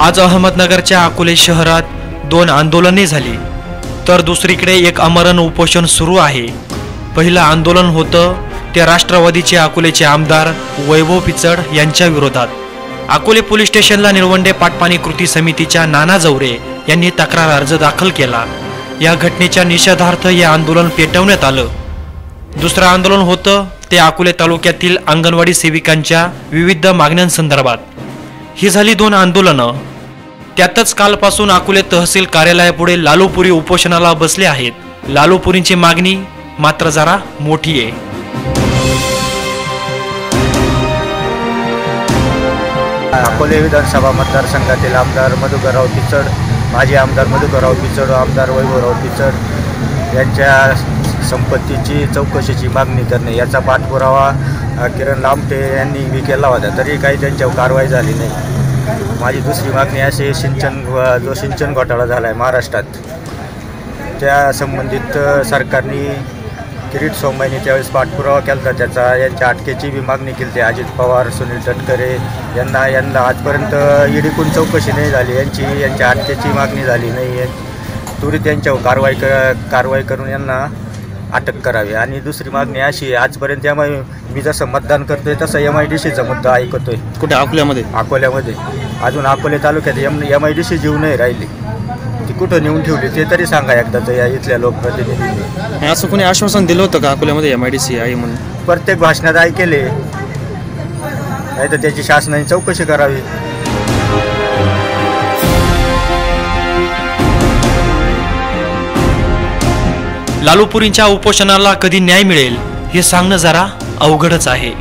आज अहमदनगरच्या अकोले शहरात दोन आंदोलने झाली. तर दुसरीकडे एक अमरण उपोषण सुरू आहे. पहिलं आंदोलन होतं ते राष्ट्रवादीचे अकोलेचे आमदार वैभव पिचड यांच्या विरोधात. अकोले पोलीस स्टेशनला निळवंडे पाटपाणी कृती समितीच्या नाना जवरे यांनी तक्रार अर्ज दाखल केला. या घटनेच्या निषेधार्थ हे आंदोलन पेटवण्यात आलं. दुसरं आंदोलन होतं ते अकोले तालुक्यातील अंगणवाडी सेविकांच्या विविध मागण्यांसंदर्भात. ही झाली दोन आंदोलनं. त्यातच कालपासून अकोले तहसील कार्यालयापुढे लालूपुरी उपोषणाला बसले आहेत. लालूपुरींची मागणी मात्र जरा मोठी आहे. अकोले विधानसभा मतदारसंघातील आमदार मधुकरराव पिचड माजी आमदार मधुकरराव पिचड आमदार वैभवराव पिचड यांच्या संपत्तीची चौकशीची मागणी करणे याचा पाठपुरावा किरण लांबटे यांनी मी केला होता. तरी काही त्यांच्यावर कारवाई झाली नाही. माझी दुसरी मागणी अशी आहे, सिंचन घो- जो सिंचन घोटाळा झाला आहे महाराष्ट्रात त्या संबंधित सरकारने किरीट सोमयनी त्यावेळेस पाठपुरावा केला होता त्याचा यांच्या अटकेची बी मागणी केली होती अजित पवार सुनील तटकरे यांना यांना आजपर्यंत ईडीकून चौकशी नाही झाली. यांची यांच्या अटकेची मागणी झाली नाही. आहे त्वरित यांच्यावर कारवाई क कारवाई करून यांना अटक करावी. आणि दुसरी मागणी अशी आहे आजपर्यंत एम आय मी जसं मतदान करतोय तसं एम आय डी सीचा मुद्दा ऐकतोय. कुठे? अकोल्यामध्ये? अकोल्यामध्ये. अजून अकोले तालुक्यात M M I D C जीव नाही राहिली. ती कुठं नेऊन ठेवली ते तरी सांगा एकदाच या इथल्या लोकप्रतिनिधींनी. हे असं कोणी आश्वासन दिलं होतं का अकोल्यामध्ये एम आय डी सी आहे म्हणून? प्रत्येक भाषणात ऐकेले. नाही तर त्याची शासनाने चौकशी करावी. लालूपुरींच्या उपोषणाला कधी न्याय मिळेल हे सांगणं जरा अवघडच आहे.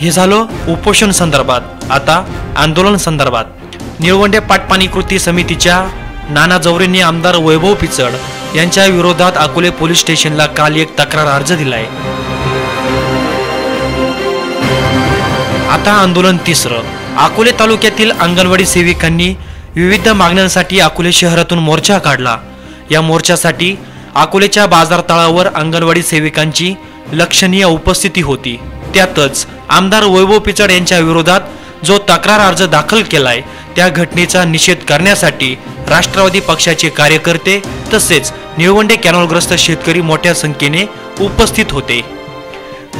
हे झालं उपोषण संदर्भात. आता आंदोलन संदर्भात. निळवंडे पाटपाणी कृती समितीच्या नाना जवरेंनी आमदार वैभव पिचड यांच्या विरोधात अकोले पोलीस स्टेशनला काल एक तक्रार अर्ज दिलाय. आता आंदोलन तिसरं. अकोले तालुक्यातील अंगणवाडी सेविकांनी विविध मागण्यांसाठी अकोले शहरातून मोर्चा काढला. या मोर्चासाठी अकोलेच्या बाजारतळावर अंगणवाडी सेविकांची लक्षणीय उपस्थिती होती. त्यातच आमदार वैभव पिचड यांच्या विरोधात जो तक्रार अर्ज दाखल केलाय त्या घटनेचा निषेध करण्यासाठी राष्ट्रवादी पक्षाचे कार्यकर्ते तसेच निळवंडे कॅनॉलग्रस्त शेतकरी मोठ्या संख्येने उपस्थित होते.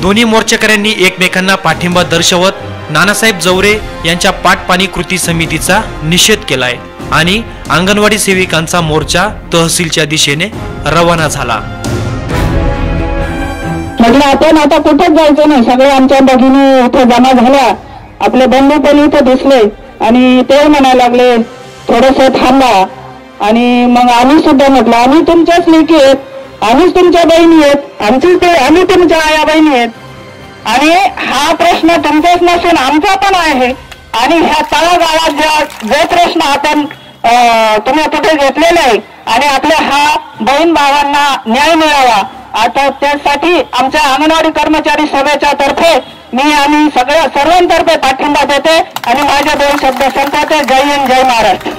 दोन्ही मोर्चेकऱ्यांनी एकमेकांना पाठिंबा दर्शवत नानासाहेब जवरे यांच्या पाटपाणी कृती समितीचा निषेध केलाय आणि अंगणवाडी सेविकांचा मोर्चा तहसीलच्या दिशेने रवाना झाला. म्हटलं आपण आता कुठेच जायचं नाही. सगळे आमच्या भगिनी इथे जमा झाल्या. आपले बंधू पण इथे दिसले. आणि ते म्हणायला लागले थोडस थांबा. आणि मग आम्ही सुद्धा म्हटलं आम्ही तुमच्याच लेखी आहेत. आम्हीच तुमच्या बहिणी आहेत. आमचीच ते आम्ही तुमच्या आया बहिणी आहेत. आणि हा प्रश्न तुमचाच नसून आमचा पण आहे. आणि ह्या तळागाळात ज्या जे प्रश्न आपण तुम्ही कुठे घेतलेले आहे आणि आपल्या हा बहीण भावांना न्याय मिळावा आता त्यासाठी आमच्या अंगणवाडी कर्मचारी सभेच्या तर्फे मी आणि सगळ्या सर्वांतर्फे पाठिंबा देते आणि माझे दोन शब्द संपवते. जय हिंद जय महाराष्ट्र.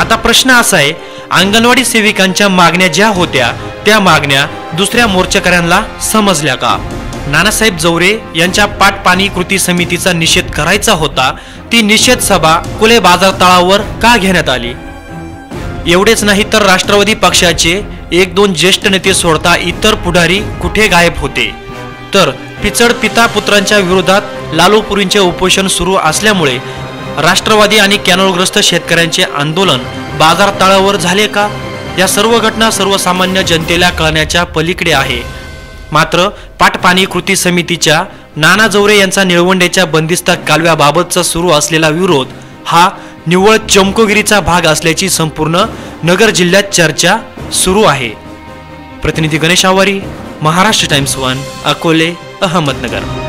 आता प्रश्न असा आहे अंगणवाडी सेविकांच्या मागण्या ज्या होत्या त्या मागण्या दुसऱ्या मोर्चेकऱ्यांना समजल्या का? नानासाहेब जवरे यांच्या पाटपाणी कृती समितीचा निषेध करायचा होता ती निषेध सभा कुले बाजार तळावर का घेण्यात आली? एवढेच नाही तर राष्ट्रवादी पक्षाचे एक दोन ज्येष्ठ नेते सोडता इतर पुढारी कुठे गायब होते? तर पिचड पिता पुत्रांच्या विरोधात लालूपुरींचे उपोषण सुरू असल्यामुळे राष्ट्रवादी आणि कॅनोलग्रस्त शेतकऱ्यांचे आंदोलन बाजार तळावर झाले का? या सर्व घटना सर्वसामान्य जनतेला कळण्याच्या पलीकडे आहे. मात्र पाटपाणी कृती समितीच्या नाना जवरे यांचा निळवंडेच्या बंदिस्त कालव्याबाबतचा सुरू असलेला विरोध हा निव्वळ चमकोगिरीचा भाग असल्याची संपूर्ण नगर जिल्ह्यात चर्चा सुरू आहे. प्रतिनिधी गणेश आवारी महाराष्ट्र टाइम्स वन अकोले अहमदनगर.